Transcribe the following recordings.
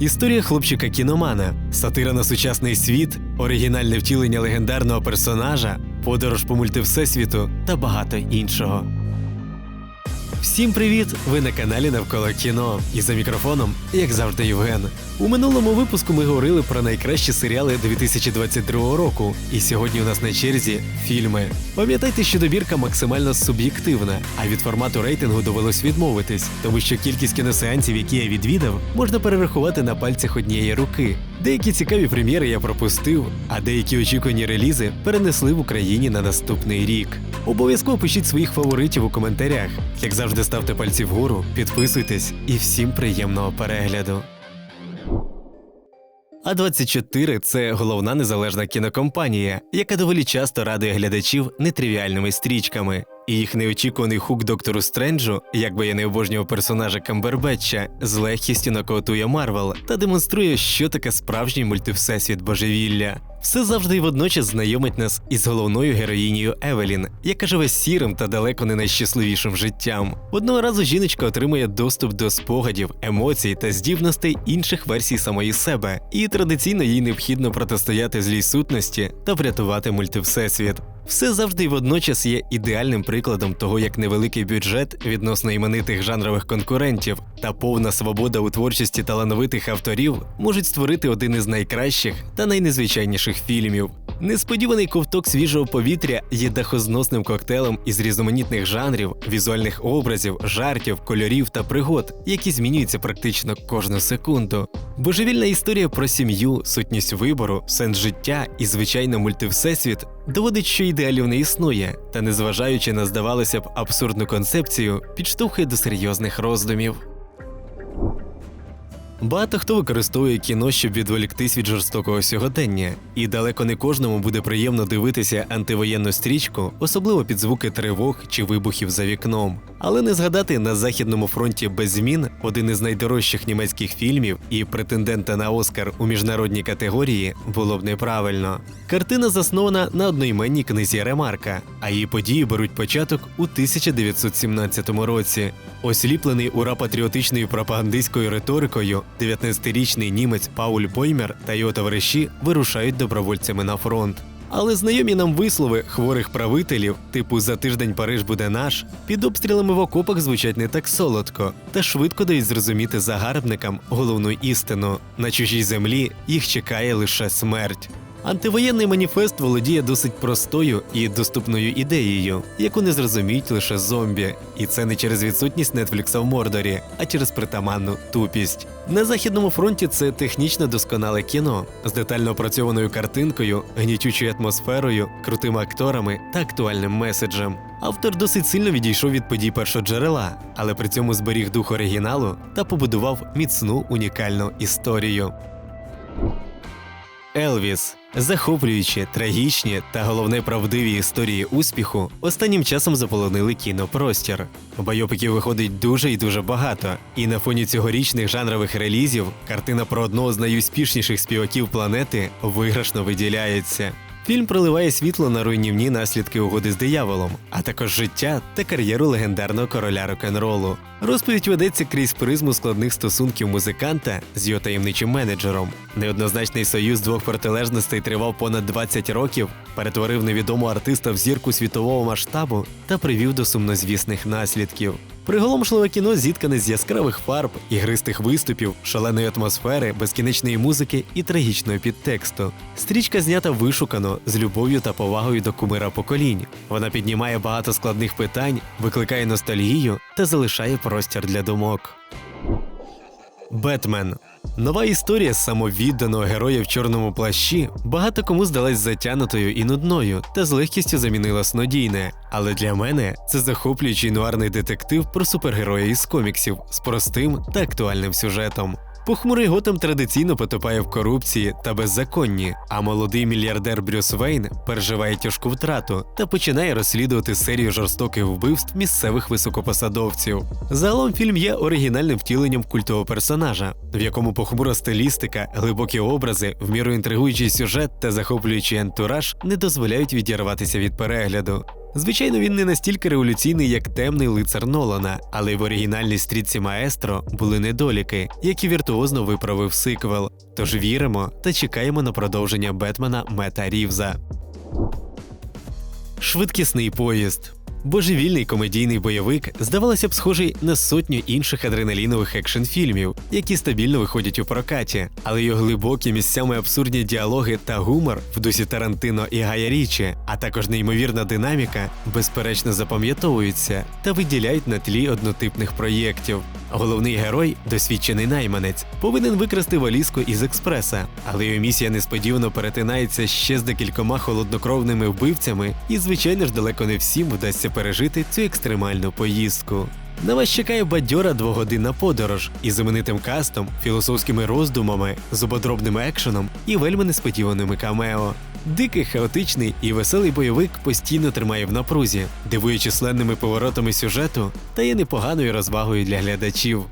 Історія хлопчика кіномана, сатира на сучасний світ, оригінальне втілення легендарного персонажа, подорож по мультивсесвіту та багато іншого. Всім привіт! Ви на каналі Навколо кіно. І за мікрофоном, як завжди, Євген. У минулому випуску ми говорили про найкращі серіали 2022 року. І сьогодні у нас на черзі фільми. Пам'ятайте, що добірка максимально суб'єктивна, а від формату рейтингу довелось відмовитись, тому що кількість кіносеансів, які я відвідав, можна перерахувати на пальцях однієї руки. Деякі цікаві прем'єри я пропустив, а деякі очікувані релізи перенесли в Україні на наступний рік. Обов'язково пишіть своїх фаворитів у коментарях. Як завжди, ставте пальці вгору, підписуйтесь і всім приємного перегляду. А24 – це головна незалежна кінокомпанія, яка доволі часто радує глядачів нетривіальними стрічками. І їх неочікуваний хук доктору Стренджу, як би я не обожнював персонажа Камбербетча, з легкістю нокаутує Марвел та демонструє, що таке справжній мультивсесвіт божевілля. Все завжди й водночас знайомить нас із головною героїнею Евелін, яка живе сірим та далеко не найщасливішим життям. Одного разу жіночка отримує доступ до спогадів, емоцій та здібностей інших версій самої себе, і традиційно їй необхідно протистояти злій сутності та врятувати мультивсесвіт. Все завжди водночас є ідеальним прикладом того, як невеликий бюджет відносно іменитих жанрових конкурентів та повна свобода у творчості талановитих авторів можуть створити один із найкращих та найнезвичайніших фільмів. Несподіваний ковток свіжого повітря є дахозносним коктейлем із різноманітних жанрів, візуальних образів, жартів, кольорів та пригод, які змінюються практично кожну секунду. Божевільна історія про сім'ю, сутність вибору, сенс життя і звичайно мультивсесвіт доводить, що ідеалів не існує, та незважаючи на здавалося б абсурдну концепцію, підштовхує до серйозних роздумів. Багато хто використовує кіно, щоб відволіктись від жорстокого сьогодення, і далеко не кожному буде приємно дивитися антивоєнну стрічку, особливо під звуки тривог чи вибухів за вікном. Але не згадати на західному фронті без змін один із найдорожчих німецьких фільмів і претендента на Оскар у міжнародній категорії було б неправильно. Картина заснована на одноіменній книзі Ремарка, а її події беруть початок у 1917 році. Осліплений ура патріотичною пропагандистською риторикою, 19-річний німець Пауль Боймер та його товариші вирушають добровольцями на фронт. Але знайомі нам вислови хворих правителів, типу за тиждень Париж буде наш, під обстрілами в окопах звучать не так солодко, та швидко дають зрозуміти загарбникам головну істину: на чужій землі їх чекає лише смерть. Антивоєнний маніфест володіє досить простою і доступною ідеєю, яку не зрозуміють лише зомбі, і це не через відсутність Нетфлікса в Мордорі, а через притаманну тупість. На західному фронті це технічно досконале кіно з детально опрацьованою картинкою, гнітючою атмосферою, крутими акторами та актуальним меседжем. Автор досить сильно відійшов від подій першоджерела, але при цьому зберіг дух оригіналу та побудував міцну унікальну історію. Елвіс захоплюючі, трагічні та головне правдиві історії успіху останнім часом заполонили кінопростір. Байопиків виходить дуже і дуже багато, і на фоні цьогорічних жанрових релізів картина про одного з найуспішніших співаків планети виграшно виділяється. Фільм проливає світло на руйнівні наслідки угоди з дияволом, а також життя та кар'єру легендарного короля рок-н-ролу. Розповідь ведеться крізь призму складних стосунків музиканта з його таємничим менеджером. Неоднозначний союз двох протилежностей тривав понад 20 років, перетворив невідому артиста в зірку світового масштабу та привів до сумнозвісних наслідків. Приголомшливе кіно зіткане з яскравих фарб, ігристих виступів, шаленої атмосфери, безкінечної музики і трагічного підтексту. Стрічка знята вишукано з любов'ю та повагою до кумира поколінь. Вона піднімає багато складних питань, викликає ностальгію та залишає простір для думок. Бетмен Нова історія самовідданого героя в чорному плащі багато кому здалась затянутою і нудною та з легкістю замінила снодійне. Але для мене це захоплюючий нуарний детектив про супергероя із коміксів з простим та актуальним сюжетом. Похмурий Готем традиційно потопає в корупції та беззаконні, а молодий мільярдер Брюс Вейн переживає тяжку втрату та починає розслідувати серію жорстоких вбивств місцевих високопосадовців. Загалом фільм є оригінальним втіленням культового персонажа, в якому похмура стилістика, глибокі образи, в міру інтригуючий сюжет та захоплюючий антураж не дозволяють відірватися від перегляду. Звичайно, він не настільки революційний, як темний лицар Нолана, але й в оригінальній стрітці Маестро були недоліки, які віртуозно виправив сиквел. Тож віримо та чекаємо на продовження Бетмена Мета Рівза. Швидкісний поїзд. Божевільний комедійний бойовик, здавалося б, схожий на сотню інших адреналінових екшн-фільмів, які стабільно виходять у прокаті, але його глибокі місцями абсурдні діалоги та гумор в дусі Тарантино і Гая Річі, а також неймовірна динаміка, безперечно запам'ятовуються та виділяють на тлі однотипних проєктів. Головний герой, досвідчений найманець, повинен викрасти валізку із експреса, але його місія несподівано перетинається ще з декількома холоднокровними вбивцями, і, звичайно ж, далеко не всім вдасться пережити цю екстремальну поїздку. На вас чекає бадьора двогодинна подорож із іменитим кастом, філософськими роздумами, зубодробним екшеном і вельми несподіваними камео. Дикий, хаотичний і веселий бойовик постійно тримає в напрузі, дивує численними поворотами сюжету та є непоганою розвагою для глядачів.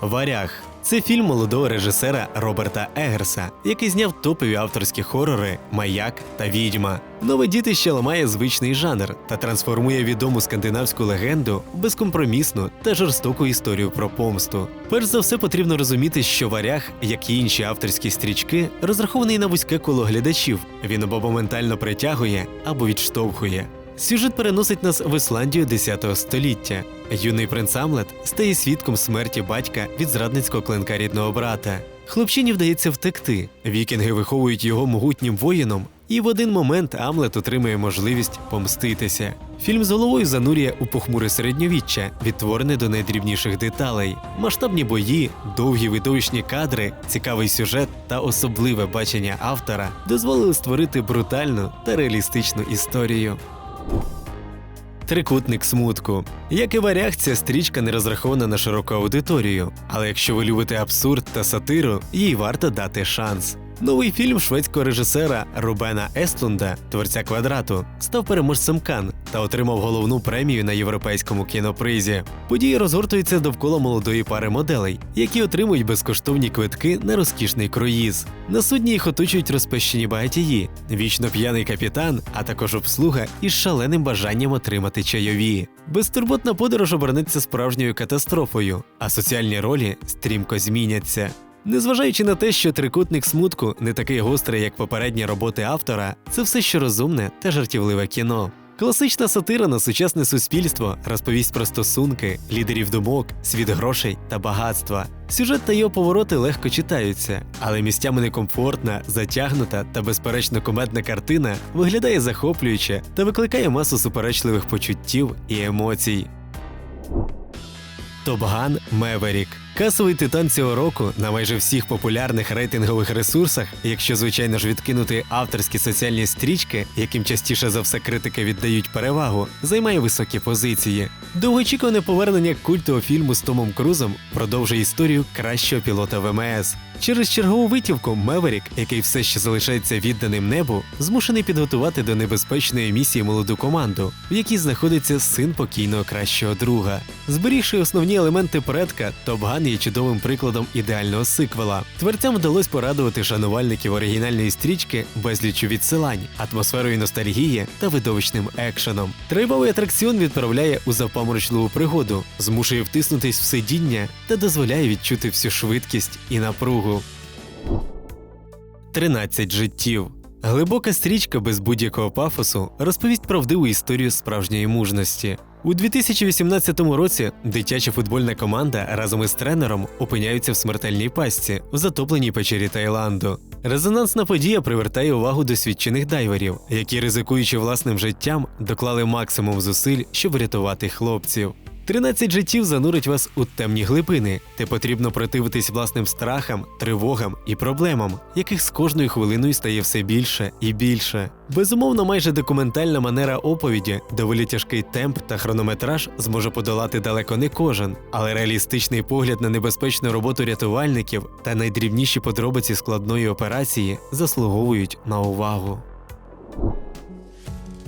Варяг це фільм молодого режисера Роберта Егерса, який зняв топові авторські хорори Маяк та Відьма. Нове дітище ламає звичний жанр та трансформує відому скандинавську легенду в безкомпромісну та жорстоку історію про помсту. Перш за все потрібно розуміти, що варяг, як і інші авторські стрічки, розрахований на вузьке коло глядачів. Він або моментально притягує, або відштовхує. Сюжет переносить нас в Ісландію 10 століття. Юний принц Амлет стає свідком смерті батька від зрадницького клинка рідного брата. Хлопчині вдається втекти. Вікінги виховують його могутнім воїном, і в один момент Амлет отримує можливість помститися. Фільм з головою занурює у похмуре середньовіччя, відтворене до найдрібніших деталей. Масштабні бої, довгі видовищні кадри, цікавий сюжет та особливе бачення автора дозволили створити брутальну та реалістичну історію. Трикутник смутку. Як і варяг, ця стрічка не розрахована на широку аудиторію, але якщо ви любите абсурд та сатиру, їй варто дати шанс. Новий фільм шведського режисера Рубена Естлунда, творця квадрату, став переможцем Кан та отримав головну премію на європейському кінопризі. Події розгортуються довкола молодої пари моделей, які отримують безкоштовні квитки на розкішний круїз. На судні їх оточують розпещені багатії, вічно п'яний капітан, а також обслуга із шаленим бажанням отримати чайові. Безтурботна подорож обернеться справжньою катастрофою, а соціальні ролі стрімко зміняться. Незважаючи на те, що трикутник смутку не такий гострий, як попередні роботи автора, це все ще розумне та жартівливе кіно. Класична сатира на сучасне суспільство розповість про стосунки, лідерів думок, світ грошей та багатства. Сюжет та його повороти легко читаються, але місцями некомфортна, затягнута та безперечно комедна картина виглядає захоплююче та викликає масу суперечливих почуттів і емоцій. Топган Меверік. Касовий титан цього року на майже всіх популярних рейтингових ресурсах, якщо звичайно ж відкинути авторські соціальні стрічки, яким частіше за все критики віддають перевагу, займає високі позиції. Довгоочікуване повернення культового фільму з Томом Крузом продовжує історію кращого пілота ВМС. Через чергову витівку Меверік, який все ще залишається відданим небу, змушений підготувати до небезпечної місії молоду команду, в якій знаходиться син покійного кращого друга. Зберігши основні елементи предка, Топган є чудовим прикладом ідеального сиквела. Творцям вдалося порадувати шанувальників оригінальної стрічки безлічу відсилань, атмосферою ностальгії та видовищним екшеном. Трейбовий атракціон відправляє у запаморочливу пригоду, змушує втиснутись в сидіння та дозволяє відчути всю швидкість і напругу. 13 життів. Глибока стрічка без будь-якого пафосу розповість правдиву історію справжньої мужності. У 2018 році дитяча футбольна команда разом із тренером опиняються в смертельній пастці в затопленій печері Таїланду. Резонансна подія привертає увагу досвідчених дайверів, які, ризикуючи власним життям, доклали максимум зусиль, щоб врятувати хлопців. 13 життів занурить вас у темні глибини, де потрібно противитись власним страхам, тривогам і проблемам, яких з кожною хвилиною стає все більше і більше. Безумовно, майже документальна манера оповіді, доволі тяжкий темп та хронометраж зможе подолати далеко не кожен, але реалістичний погляд на небезпечну роботу рятувальників та найдрібніші подробиці складної операції заслуговують на увагу.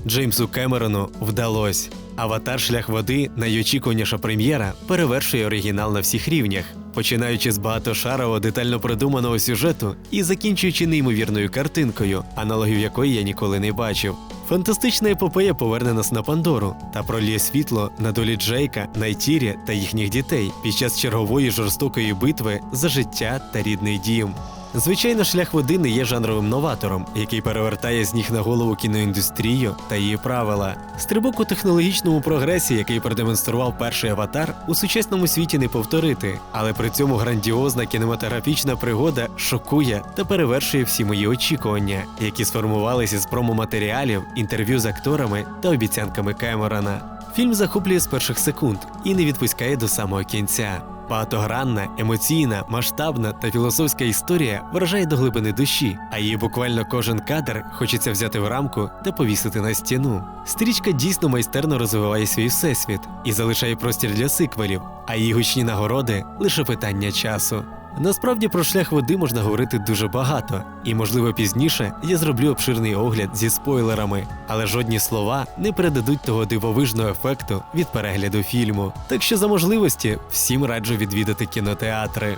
Джеймсу Кемерону вдалось. Аватар Шлях води найочікуваніша прем'єра перевершує оригінал на всіх рівнях. починаючи з багатошарового детально продуманого сюжету і закінчуючи неймовірною картинкою, аналогів якої я ніколи не бачив. Фантастична епопея поверне нас на Пандору та проліє світло на долі Джейка, Найтірі та їхніх дітей під час чергової жорстокої битви за життя та рідний дім. Звичайно, шлях води не є жанровим новатором, який перевертає з ніг на голову кіноіндустрію та її правила. Стрибок у технологічному прогресі, який продемонстрував перший аватар, у сучасному світі не повторити, але при цьому грандіозна кінематографічна пригода шокує та перевершує всі мої очікування, які сформувалися з промоматеріалів, інтерв'ю з акторами та обіцянками Кемерона. Фільм захоплює з перших секунд і не відпускає до самого кінця. Багатогранна, емоційна, масштабна та філософська історія вражає до глибини душі, а її буквально кожен кадр хочеться взяти в рамку та повісити на стіну. Стрічка дійсно майстерно розвиває свій всесвіт і залишає простір для сиквелів, а її гучні нагороди лише питання часу. Насправді про шлях води можна говорити дуже багато, і можливо пізніше я зроблю обширний огляд зі спойлерами, але жодні слова не передадуть того дивовижного ефекту від перегляду фільму. Так що за можливості всім раджу відвідати кінотеатри.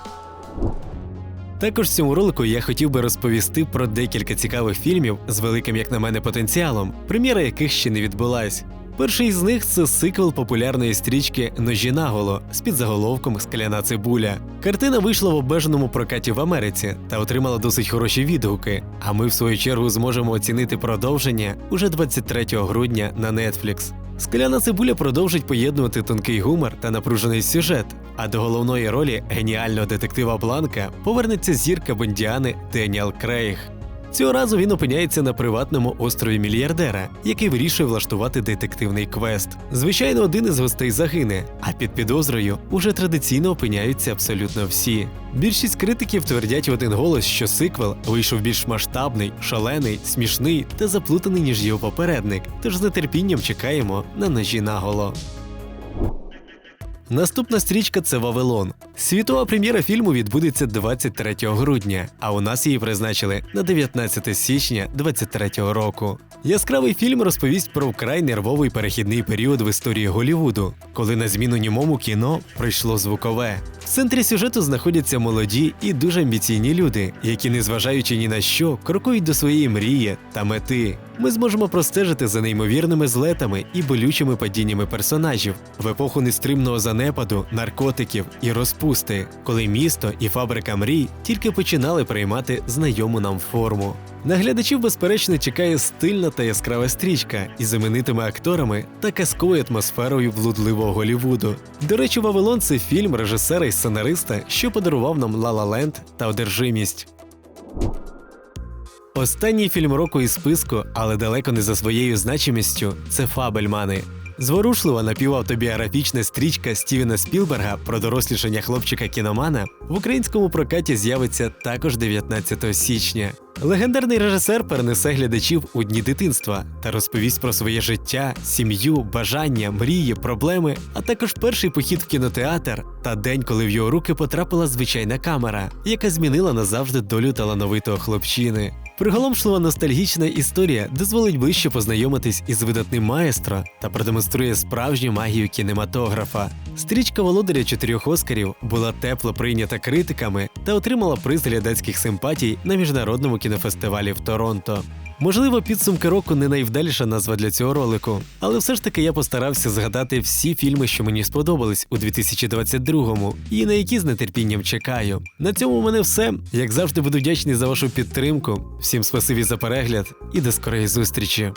Також в цьому ролику я хотів би розповісти про декілька цікавих фільмів з великим, як на мене, потенціалом, прем'єра яких ще не відбулась. Перший з них це сиквел популярної стрічки Ножі наголо з підзаголовком Скляна цибуля. Картина вийшла в обмеженому прокаті в Америці та отримала досить хороші відгуки. А ми, в свою чергу, зможемо оцінити продовження уже 23 грудня на Netflix. Скляна цибуля продовжить поєднувати тонкий гумор та напружений сюжет. А до головної ролі геніального детектива Бланка повернеться зірка Бондіани Деніел Крейг. Цього разу він опиняється на приватному острові мільярдера, який вирішує влаштувати детективний квест. Звичайно, один із гостей загине, а під підозрою уже традиційно опиняються абсолютно всі. Більшість критиків твердять в один голос, що сиквел вийшов більш масштабний, шалений, смішний та заплутаний, ніж його попередник. Тож з нетерпінням чекаємо на ножі наголо. Наступна стрічка це Вавилон. Світова прем'єра фільму відбудеться 23 грудня, а у нас її призначили на 19 січня 2023 року. Яскравий фільм розповість про вкрай нервовий перехідний період в історії Голівуду, коли на зміну німому кіно прийшло звукове. В центрі сюжету знаходяться молоді і дуже амбіційні люди, які, незважаючи ні на що, крокують до своєї мрії та мети. Ми зможемо простежити за неймовірними злетами і болючими падіннями персонажів в епоху нестримного занепаду, наркотиків і розпусти, коли місто і фабрика мрій тільки починали приймати знайому нам форму. На глядачів, безперечно, чекає стильна та яскрава стрічка із іменитими акторами та казковою атмосферою блудливого Голівуду. До речі, Вавилон це фільм режисера і сценариста, що подарував нам «Ла Ла Ленд» та одержимість. Останній фільм року із списку, але далеко не за своєю значимістю, це Фабельмани. Зворушлива напівавтобіографічна стрічка Стівена Спілберга про дорослішання хлопчика кіномана в українському прокаті з'явиться також 19 січня. Легендарний режисер перенесе глядачів у дні дитинства та розповість про своє життя, сім'ю, бажання, мрії, проблеми, а також перший похід в кінотеатр та день, коли в його руки потрапила звичайна камера, яка змінила назавжди долю талановитого хлопчини. Приголомшлива ностальгічна історія дозволить ближче познайомитись із видатним маестро та продемонструє справжню магію кінематографа. Стрічка володаря чотирьох оскарів була тепло прийнята критиками та отримала приз глядацьких симпатій на міжнародному кінофестивалі в Торонто. Можливо, підсумки року не найвдаліша назва для цього ролику, але все ж таки я постарався згадати всі фільми, що мені сподобались у 2022-му, і на які з нетерпінням чекаю. На цьому у мене все. Як завжди, буду вдячний за вашу підтримку. Всім спасибі за перегляд і до скорої зустрічі.